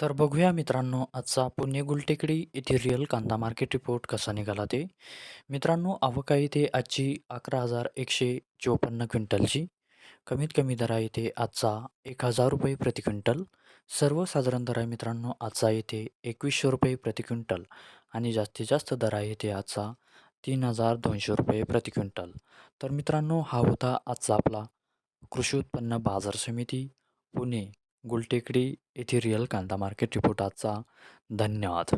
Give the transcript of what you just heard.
तर बघूया मित्रांनो आजचा पुणे गुलटेकडी येथे रिअल कांदा मार्केट रिपोर्ट कसा निघाला ते. मित्रांनो आवक येथे आजची अकरा हजार एकशे चोपन्न क्विंटलची. कमीत कमी दरा येथे आजचा एक हजार रुपये प्रति क्विंटल. सर्वसाधारण दर आहे मित्रांनो आजचा येथे एकवीसशे रुपये प्रति क्विंटल. आणि जास्तीत जास्त दर आहे येथे आजचा तीन हजार दोनशे रुपये प्रति क्विंटल. तर मित्रांनो हा होता आजचा आपला कृषी उत्पन्न बाजार समिती पुणे. गुलटेकडी येथे रिअल कांदा मार्केट रिपोर्ट आजचा. धन्यवाद.